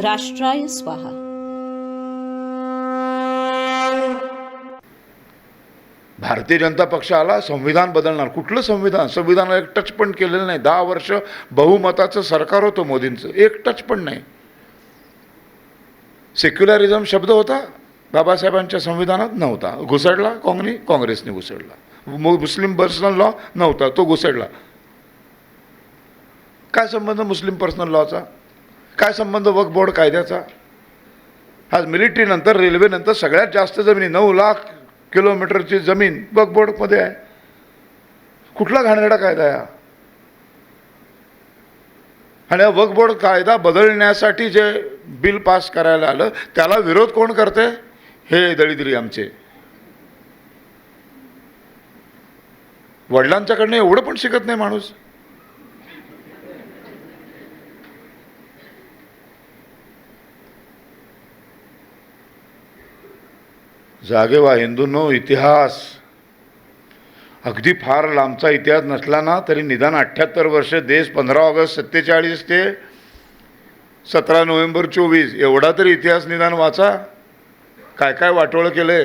राष्ट्राय स्वाहा. भारतीय जनता पक्ष आला संविधान बदलणार. कुठलं संविधान? संविधानाला एक टच पण केलेलं नाही. दहा वर्ष बहुमताचं सरकार होतं मोदींचं. एक टच पण नाही. सेक्युलरिझम शब्द होता. बाबासाहेबांच्या संविधानात नव्हता. घुसडला काँग्रेस काँग्रेसने घुसडला. मुस्लिम पर्सनल लॉ नव्हता. तो घुसडला. काय संबंध मुस्लिम पर्सनल लॉचा काय संबंध वक्फ बोर्ड कायद्याचा? आज मिलिटरीनंतर रेल्वेनंतर सगळ्यात जास्त जमिनी नऊ लाख किलोमीटरची जमीन वक्फ बोर्डमध्ये आहे. कुठला घाणेरडा कायदा आहे हा? आणि वक्फ बोर्ड कायदा बदलण्यासाठी जे बिल पास करायला आलं त्याला विरोध कोण करते हे दळिद्री आमचे. वडिलांच्याकडनं एवढं पण शिकत नाही माणूस. जागे वा हिंदूंनो इतिहास. अगदी फार लांबचा इतिहास नसला ना तरी निदान अठ्ठ्याहत्तर वर्ष देश पंधरा ऑगस्ट सत्तेचाळीस ते सतरा नोव्हेंबर चोवीस एवढा तरी इतिहास निदान वाचा. काय काय वाटोळं केलंय?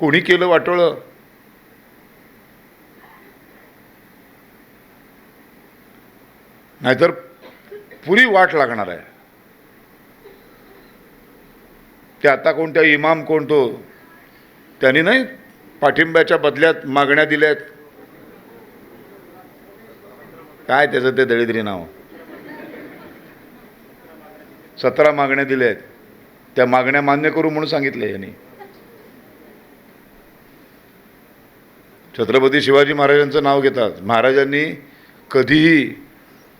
कोणी केलं वाटोळं? नाहीतर पुरी वाट लागणार आहे. ते आता कोणत्या इमाम कोणतो त्यांनी नाही पाठिंब्याच्या बदल्यात मागण्या दिल्यात. काय त्याचं ते दळिद्री नाव? सतरा मागण्या दिल्या आहेत त्या मागण्या मान्य करू म्हणून सांगितले यांनी. छत्रपती शिवाजी महाराजांचं नाव घेतात. महाराजांनी कधीही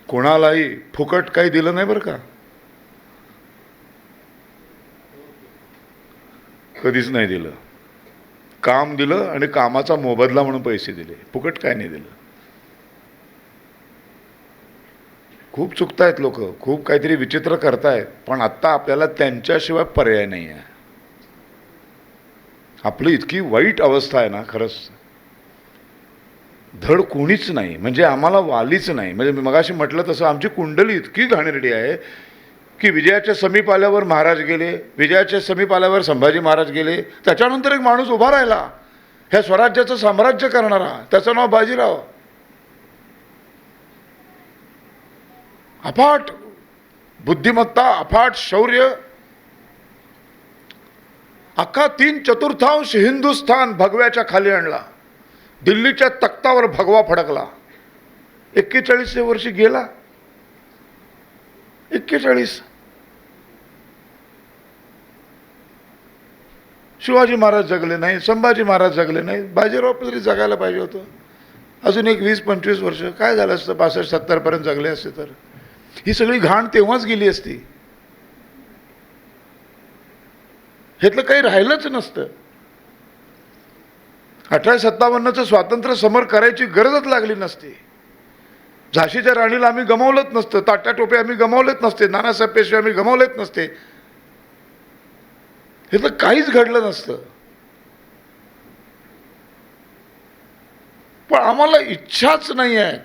कोणालाही फुकट काही दिलं नाही बरं का. कधीच नाही दिलं. काम दिलं आणि कामाचा मोबदला म्हणून पैसे दिले. फुकट काय नाही दिलं. खूप चुकतायत लोक. खूप काहीतरी विचित्र करतायत. पण आत्ता आपल्याला त्यांच्याशिवाय पर्याय नाही आहे आपली इतकी वाईट अवस्था आहे ना खरंच. धड कोणीच नाही. म्हणजे आम्हाला वालीच नाही. म्हणजे मगाशी म्हटलं तसं आमची कुंडली इतकी घाणेरडी आहे की विजयाच्या समीप आल्यावर महाराज गेले विजयाच्या समीप आल्यावर संभाजी महाराज गेले त्याच्यानंतर एक माणूस उभा राहिला. ह्या स्वराज्याचं साम्राज्य करणारा त्याचं नाव बाजीराव. अफाट बुद्धिमत्ता अफाट शौर्य. अख्खा तीन चतुर्थांश हिंदुस्थान भगव्याच्या खाली आणला. दिल्लीच्या तख्तावर भगवा फडकला. एक्केचाळीसशे वर्षी गेला. एक्केचाळीस. शिवाजी महाराज जगले नाही संभाजी महाराज जगले नाही बाजीराव तरी जगायला पाहिजे होतं. अजून एक वीस पंचवीस वर्ष काय झालं असतं पासष्ट सत्तरपर्यंत जगले असते तर? ही सगळी घाण तेव्हाच गेली असती. ह्यातलं काही राहिलंच नसतं. अठराशे सत्तावन्नचं स्वातंत्र्य समर करायची गरजच लागली नसती. झाशीच्या राणीला आम्ही गमावलंच नसतं ताट्या टोपे आम्ही गमावलेच नसते नानासाहेब पेशवे आम्ही गमावलेच नसते. हे तर काहीच घडलं नसतं. पण आम्हाला इच्छाच नाही आहे.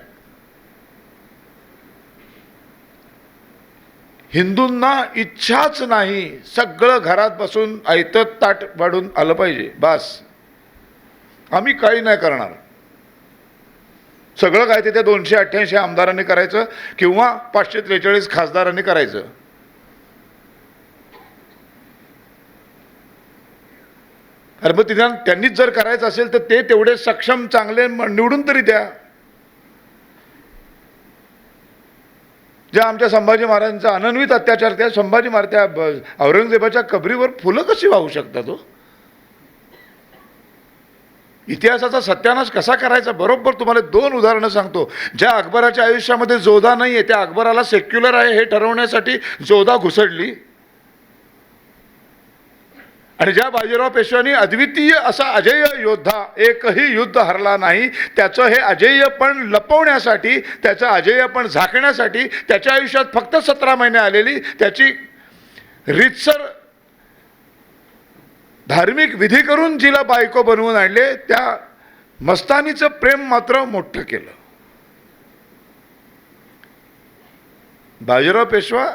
हिंदूंना इच्छाच नाही सगळं घरात बसून ऐतत ताट वाढून आलं पाहिजे बास. आम्ही काही नाही करणार. सगळं काय ते त्या दोनशे अठ्ठ्याऐंशी आमदारांनी करायचं किंवा पाचशे त्रेचाळीस खासदारांनी करायचं. अरे मग तिथे त्यांनीच जर करायचं असेल तर ते तेवढे सक्षम चांगले निवडून तरी द्या. ज्या आमच्या संभाजी महाराजांचा अनन्वित अत्याचार त्या संभाजी महाराज त्या औरंगजेबाच्या कबरीवर फुलं कशी वाहू शकतात हो? इतिहासाचा सत्यानाश कसा करायचा? बरोबर तुम्हाला दोन उदाहरणं सांगतो. ज्या अकबराच्या आयुष्यामध्ये जोधा नाही आहे त्या अकबराला सेक्युलर आहे हे ठरवण्यासाठी जोधा घुसडली. आणि ज्या बाजीराव पेशव्यांनी अद्वितीय असा अजेय योद्धा एकही युद्ध हरला नाही त्याचं हे अजेयपण लपवण्यासाठी त्याचं अजेयपण झाकण्यासाठी त्याच्या आयुष्यात फक्त सतरा महिने आलेली त्याची रितसर धार्मिक विधी करून जिला बायको बनवून आणले त्या मस्तानीचं प्रेम मात्र मोठं केलं. बाजीराव पेशवा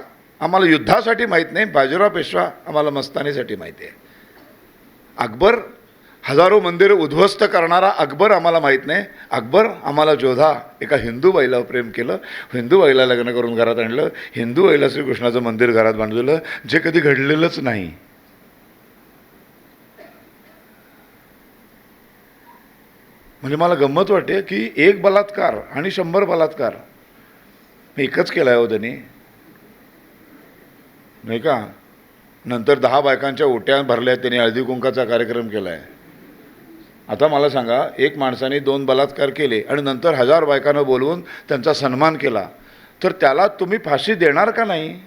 आम्हाला युद्धासाठी माहीत नाही बाजीराव पेशवा आम्हाला मस्तानीसाठी माहिती आहे. अकबर हजारो मंदिरं उद्ध्वस्त करणारा अकबर आम्हाला माहीत नाही. अकबर आम्हाला जोधा एका हिंदू बाईला प्रेम केलं. हिंदू बाईला लग्न करून घरात आणलं. हिंदू बाईला श्रीकृष्णाचं मंदिर घरात बांधलेलं जे कधी घडलेलंच नाही. म्हणजे मला गंमत वाटते की एक बलात्कार आणि शंभर बलात्कार एकच केला आहे हो त्यांनी. नाही का? नंतर दहा बायकांच्या ओट्या भरल्या त्यांनी हळदी कुंकाचा कार्यक्रम केला आहे आता मला सांगा एक माणसाने दोन बलात्कार केले आणि नंतर हजार बायकांना बोलवून त्यांचा सन्मान केला तर त्याला तुम्ही फाशी देणार का नाही?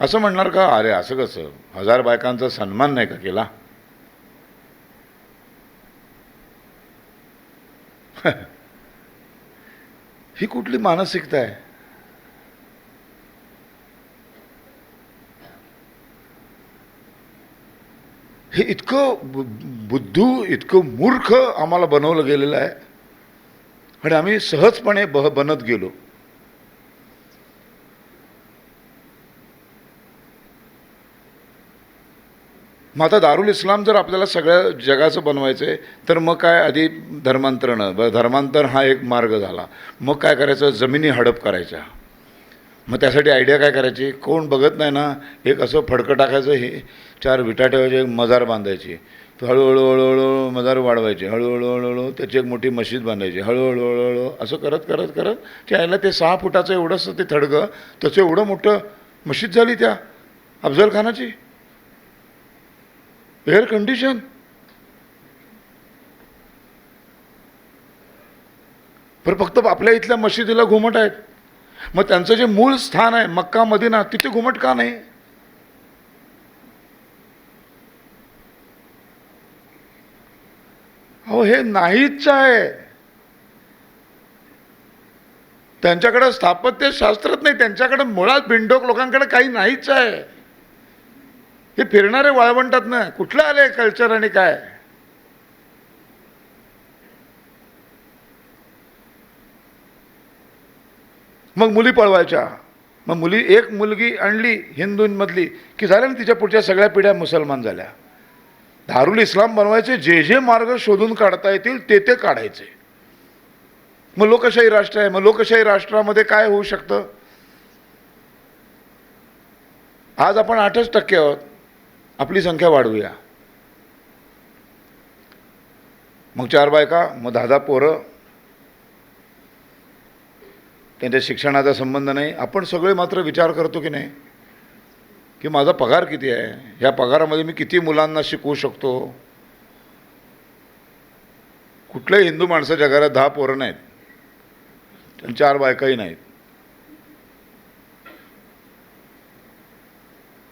असं म्हणणार का? अरे असं कसं? हजार बायकांचा सन्मान नाही का केला? ही कुठली मानसिकता आहे? हे इतकं बुद्धू इतकं मूर्ख आम्हाला बनवलं गेलेलं आहे. आणि आम्ही सहजपणे बह बनत गेलो. मग आता दारुल इस्लाम जर आपल्याला सगळ्या जगाचं बनवायचं आहे तर मग काय आधी धर्मांतरणं? ब धर्मांतर हा एक मार्ग झाला. मग काय करायचं? जमिनी हडप करायच्या. मग त्यासाठी आयडिया काय करायची? कोण बघत नाही ना एक असं फडकं टाकायचं हे चार विटा ठेवायचे एक मजार बांधायची. हळूहळू हळूहळू मजार वाढवायचे. हळूहळू हळूहळू त्याची एक मोठी मशीद बांधायची. हळूहळू हळूहळू असं करत करत करत त्याला ते सहा फुटाचं एवढंसं ते थडगं. त्याचं एवढं मोठं मशीद झाली त्या अफजल खानाची एअर कंडिशन पण फक्त आपल्या इथल्या मशिदीला घुमट आहेत. मग त्यांचं जे मूळ स्थान आहे मक्का मदिना तिथे घुमट का नाही? अहो हे नाहीच आहे. त्यांच्याकडे स्थापत्य शास्त्रच नाही त्यांच्याकडे मुळात भिंडोक लोकांकडे काही नाहीच आहे. हे फिरणारे वाळवंटात ना कुठलं आले कल्चर आणि काय? मग मुली पळवायच्या. मग मुली एक मुलगी आणली हिंदूंमधली की झाल्या ना तिच्या पुढच्या सगळ्या पिढ्या मुसलमान झाल्या. दारुल इस्लाम बनवायचे जे जे मार्ग शोधून काढता येतील ते ते काढायचे. मग लोकशाही राष्ट्र आहे मग लोकशाही राष्ट्रामध्ये काय होऊ शकतं? आज आपण आठच टक्के आहोत. आपली संख्या वाढवूया. मग चार बायका मग दहा दहा पोरं त्यांच्या शिक्षणाचा संबंध नाही. आपण सगळे मात्र विचार करतो की नाही? की माझा पगार किती आहे? ह्या पगारामध्ये मी किती मुलांना शिकवू शकतो? कुठल्याही हिंदू माणसाच्या घरात दहा पोरं नाहीत. आणि चार बायकाही नाहीत.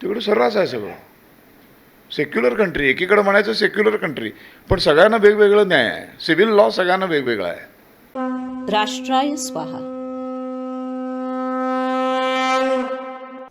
तिकडे सर्रास आहे सगळं. सेक्युलर कंट्री एकीकडे म्हणायचं सेक्युलर कंट्री पण सगळ्यांना वेगवेगळं न्याय आहे. सिव्हिल लॉ सगळ्यांना वेगवेगळा आहे. राष्ट्राय स्वाहा.